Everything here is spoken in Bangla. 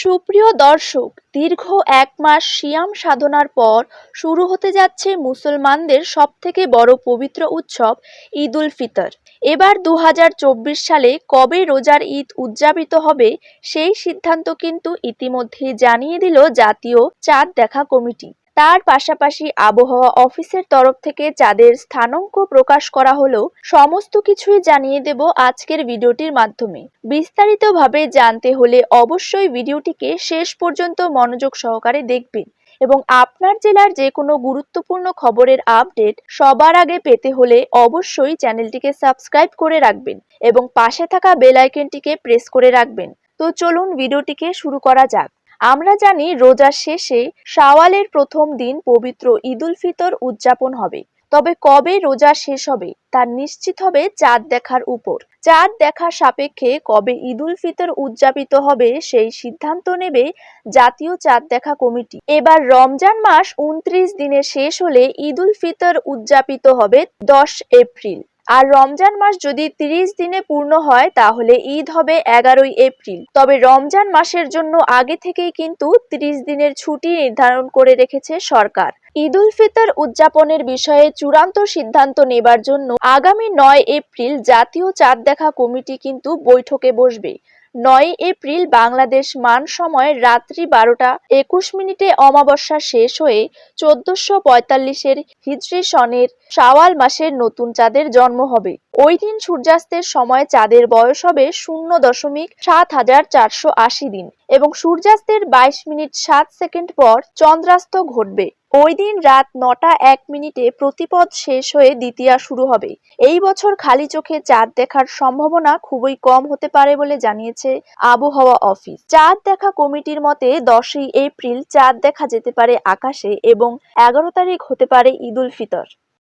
সুপ্রিয় দর্শক, দীর্ঘ এক মাস সিয়াম সাধনার পর শুরু হতে যাচ্ছে মুসলমানদের সবথেকে বড় পবিত্র উৎসব ঈদ উল ফিতর। এবার দু হাজার চব্বিশ সালে কবে রোজার ঈদ উদযাপিত হবে সেই সিদ্ধান্ত কিন্তু ইতিমধ্যে জানিয়ে দিল জাতীয় চাঁদ দেখা কমিটি। তার পাশাপাশি আবহাওয়া অফিসের তরফ থেকে চাঁদের স্থানাঙ্ক প্রকাশ করা হলেও সমস্ত কিছুই জানিয়ে দেব আজকের ভিডিওটির মাধ্যমে। বিস্তারিতভাবে জানতে হলে অবশ্যই ভিডিওটিকে শেষ পর্যন্ত মনোযোগ সহকারে দেখবেন এবং আপনার জেলার যে কোনো গুরুত্বপূর্ণ খবরের আপডেট সবার আগে পেতে হলে অবশ্যই চ্যানেলটিকে সাবস্ক্রাইব করে রাখবেন এবং পাশে থাকা বেল আইকনটিকে প্রেস করে রাখবেন। তো চলুন ভিডিওটিকে শুরু করা যাক। আমরা জানি রোজার শেষে শাওয়ালের প্রথম দিন পবিত্র ঈদুল ফিতর উদযাপন হবে। তবে কবে রোজা শেষ হবে তা নিশ্চিত হবে চাঁদ দেখার উপর। চাঁদ দেখার সাপেক্ষে কবে ঈদুল ফিতর উদযাপিত হবে সেই সিদ্ধান্ত নেবে জাতীয় চাঁদ দেখা কমিটি। এবার রমজান মাস উনত্রিশ দিনে শেষ হলে ঈদুল ফিতর উদযাপিত হবে দশ এপ্রিল। আর রমজান মাস যদি তিরিশ দিনে পূর্ণ হয়, তাহলে ঈদ হবে এগারোই এপ্রিল। তবে রমজান মাসের জন্য আগে থেকেই কিন্তু তিরিশ দিনের ছুটি নির্ধারণ করে রেখেছে সরকার। ঈদ উল ফিতর উদযাপনের বিষয়ে চূড়ান্ত সিদ্ধান্ত নেবার জন্য আগামী নয় এপ্রিল জাতীয় চাঁদ দেখা কমিটি কিন্তু বৈঠকে বসবে। নয় এপ্রিল বাংলাদেশ মান সময় রাত্রি বারোটা একুশ মিনিটে অমাবস্যা শেষ হয়ে চোদ্দশো পঁয়তাল্লিশের হিজরি সনের সাওয়াল মাসের নতুন চাঁদের জন্ম হবে। ওই দিন সূর্যাস্তের সময় চাঁদের বয়স হবে শূন্য দশমিক সাত হাজার চারশো আশি দিন এবং সূর্যাস্তের বাইশ মিনিট সাত সেকেন্ড পর চন্দ্রাস্ত ঘটবে। ওই দিন রাত নটা এক মিনিটে প্রতিপদ শেষ হয়ে দ্বিতীয়া শুরু হবে। এই বছর খালি চোখে চাঁদ দেখার সম্ভাবনা খুবই কম হতে পারে বলে জানিয়েছে আবহাওয়া অফিস। চাঁদ দেখা কমিটির মতে দশই এপ্রিল চাঁদ দেখা যেতে পারে আকাশে এবং এগারো তারিখ হতে পারে ঈদ উল ফিতর।